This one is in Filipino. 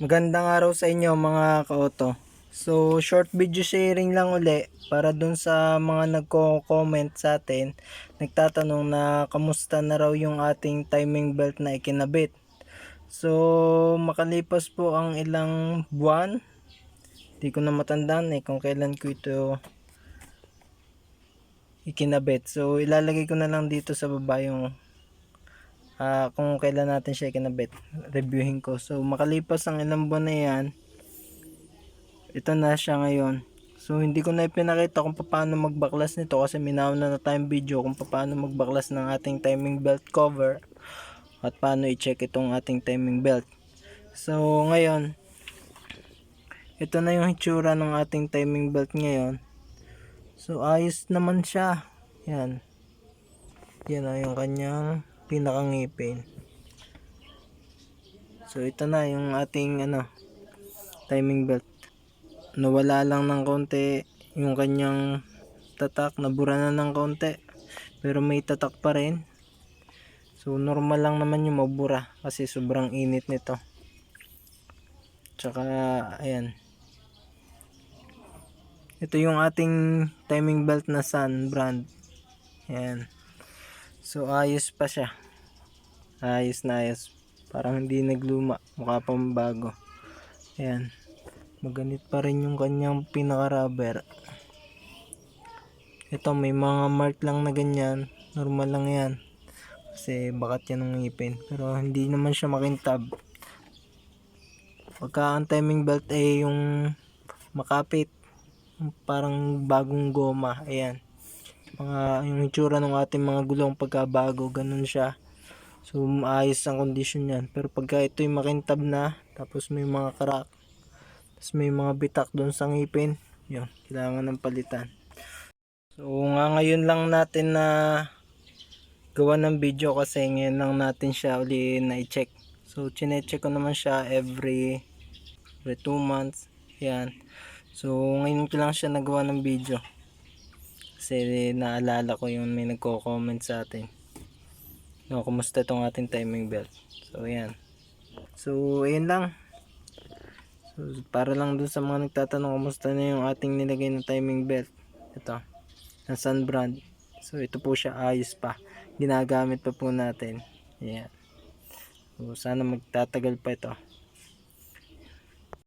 Magandang araw sa inyo mga ka-auto. So, short video sharing lang uli para dun sa mga nagko-comment sa atin, nagtatanong na kamusta na raw yung ating timing belt na ikinabit. So, makalipas po ang ilang buwan, di ko na matandaan eh kung kailan ko ito ikinabit. So, ilalagay ko na lang dito sa baba yung ah, kung kailan natin siya ikinabit. Reviewin ko. So, makalipas ang ilang buwan na yan, ito na siya ngayon. So, hindi ko na ipinakita kung paano magbaklas nito kasi minauna na tayong video kung paano magbaklas ng ating timing belt cover at paano i-check itong ating timing belt. So, ngayon, ito na yung hitsura ng ating timing belt ngayon. So, ayos naman siya. Yan. Yan na yung kanyang pinakangipin. So, ito na yung ating ano, timing belt. Nawala lang ng konti yung kanyang tatak. Nabura na ng konti. Pero may tatak pa rin. So, normal lang naman yung mabura kasi sobrang init nito. Tsaka, ayan. Ito yung ating timing belt na Sun brand. Ayan. So, ayos pa siya. Ayos na ayos. Parang hindi nagluma. Mukha pang bago. Ayan. Maganit pa rin yung kanyang pinaka-rubber. Ito, may mga mark lang na ganyan. Normal lang yan. Kasi bakat yan ng ngipin. Pero hindi naman siya makintab. Pagka ang timing belt ay yung makapit. Parang bagong goma. Ayan. Mga, yung itsura ng ating mga gulong pagkabago. Ganun siya. So, maayos ang kondisyon yan. Pero pagka ito yung makintab na, tapos may mga crack, tapos may mga bitak doon sa ngipin, yun, kailangan ng palitan. So, nga ngayon lang natin na gawa ng video kasi ngayon lang natin siya uli na i-check. So, chinecheck ko naman siya every every 2 months. Yan. So, ngayon ko lang siya nagawa ng video. Kasi naalala ko yung may nagko-comment sa atin. No, kumusta itong ating timing belt. So, ayan. So, ayan lang. So, para lang dun sa mga nagtatanong kumusta na yung ating nilagay na timing belt. Ito. Na Sun brand. So, ito po siya ayos pa. Ginagamit pa po natin. Ayan. So, sana magtatagal pa ito.